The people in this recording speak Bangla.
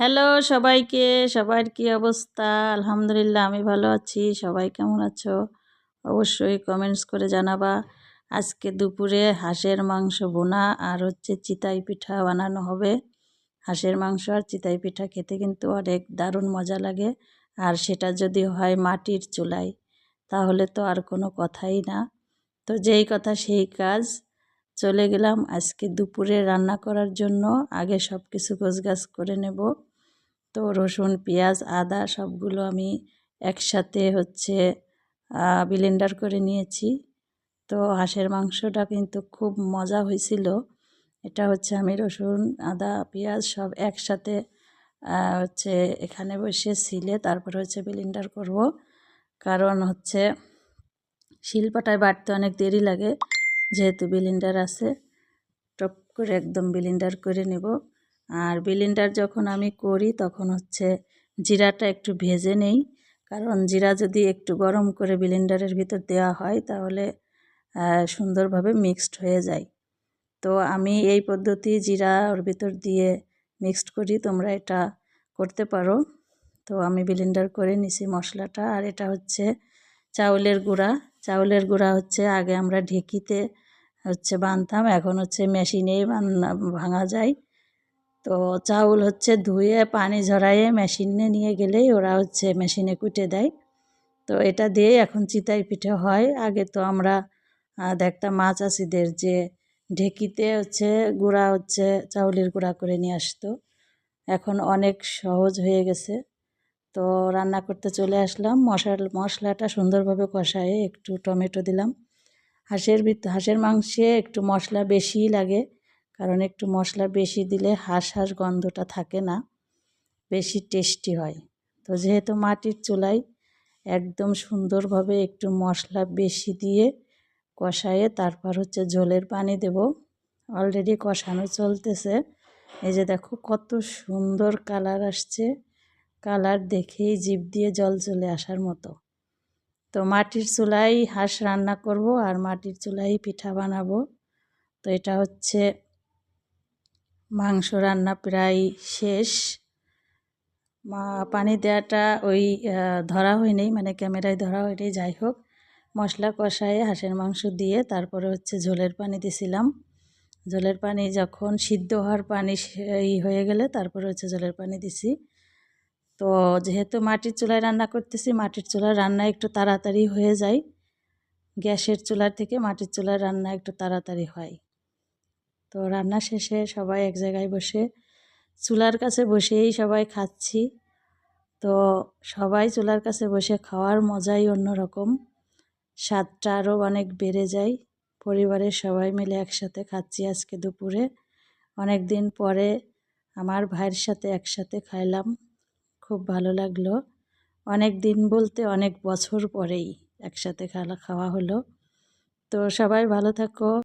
হ্যালো সবাইকে, সবার কি অবস্থা? আলহামদুলিল্লাহ, আমি ভালো আছি। সবাই কেমন আছো? অবশ্যই কমেন্টস করে জানাবা। আজকে দুপুরে হাঁসের মাংস বোনা আর হচ্ছে চিতাই পিঠা বানানো হবে। হাঁসের মাংস আর চিতাই পিঠা খেতে কিন্তু অনেক দারুণ মজা লাগে। আর সেটা যদি হয় মাটির চুলায়, তাহলে তো আর কোনো কথাই না। তো যেই কথা সেই কাজ। চলে গেলাম আজকে দুপুরে রান্না করার জন্য। আগে সব কিছু গোছগাছ করে নেব। তো রসুন, পেঁয়াজ, আদা সবগুলো আমি একসাথে হচ্ছে ব্লেন্ডার করে নিয়েছি। তো হাঁসের মাংসটা কিন্তু খুব মজা হয়েছিল। এটা হচ্ছে আমি রসুন, আদা, পেঁয়াজ সব একসাথে হচ্ছে এখানে বসে সিলে তারপর হচ্ছে ব্লেন্ডার করব। কারণ হচ্ছে শিলপাটায় বাটতে অনেক দেরি লাগে, যেহেতু বিলিন্ডার আছে, টপ করে একদম বিলিন্ডার করে নেব। আর বিলিন্ডার যখন আমি করি তখন হচ্ছে জিরাটা একটু ভেজে নেই। কারণ জিরা যদি একটু গরম করে বিলিন্ডারের ভিতর দেওয়া হয় তাহলে সুন্দরভাবে মিক্সড হয়ে যায়। তো আমি এই পদ্ধতি জিরা ওর ভিতর দিয়ে মিক্সড করি, তোমরা এটা করতে পারো। তো আমি বিলিন্ডার করে নিছি মশলাটা, আর এটা হচ্ছে চাউলের গুঁড়া। চাউলের গুঁড়া হচ্ছে আগে আমরা ঢেকিতে হচ্ছে বানতাম, এখন হচ্ছে মেশিনেই ভাঙা যায়। তো চাউল হচ্ছে ধুয়ে, পানি ঝরাইয়ে মেশিনে নিয়ে গেলেই ওরা হচ্ছে মেশিনে কুটে দেয়। তো এটা দিয়েই এখন চিতাই পিঠে হয়। আগে তো আমরা দেখতাম মা চাষিদের যে ঢেকিতে হচ্ছে গুঁড়া হচ্ছে চাউলের গুঁড়া করে নিয়ে আসতো। এখন অনেক সহজ হয়ে গেছে। তো রান্না করতে চলে আসলাম। মশাল, মশলাটা সুন্দরভাবে কষায়ে একটু টমেটো দিলাম। হাঁসের ভিত, হাঁসের মাংসে একটু মশলা বেশিই লাগে। কারণ একটু মশলা বেশি দিলে হাঁস হাঁস গন্ধটা থাকে না, বেশি টেস্টি হয়। তো যেহেতু মাটির চুলায় একদম সুন্দরভাবে একটু মশলা বেশি দিয়ে কষায়ে তারপর হচ্ছে ঝোলের পানি দেব। অলরেডি কষানো চলতেছে। এই যে দেখো কত সুন্দর কালার আসছে। কালার দেখেই জিভ দিয়ে জল চলে আসার মতো। তো মাটির চুলাই হাঁস রান্না করব আর মাটির চুলাই পিঠা বানাবো। তো এটা হচ্ছে মাংস রান্না প্রায় শেষ। মা, পানি দেওয়াটা ওই ধরা হয়নি মানে ক্যামেরায় ধরা হয়নি, যাই হোক। মশলা কষায়ে হাঁসের মাংস দিয়ে তারপরে হচ্ছে ঝোলের পানি দিছিলাম। জলের পানি যখন সিদ্ধ হওয়ার পানি এই হয়ে গেলে তারপরে হচ্ছে জলের পানি দিছি। তো যেহেতু মাটির চুলায় রান্না করতেছি, মাটির চুলার রান্না একটু তাড়াতাড়ি হয়ে যায়। গ্যাসের চুলার থেকে মাটির চুলার রান্না একটু তাড়াতাড়ি হয়। তো রান্না শেষে সবাই এক জায়গায় বসে চুলার কাছে বসেই সবাই খাচ্ছি। তো সবাই চুলার কাছে বসে খাওয়ার মজাই অন্যরকম। স্বাদটা আরও অনেক বেড়ে যায়। পরিবারের সবাই মিলে একসাথে খাচ্ছি আজকে দুপুরে। অনেক দিন পরে আমার ভাইয়ের সাথে একসাথে খাইলাম। খুব ভালো লাগল। অনেক দিন বলতে অনেক বছর পরেই একসাথে খাওয়া খাওয়া হলো। তো সবাই ভালো থাকো।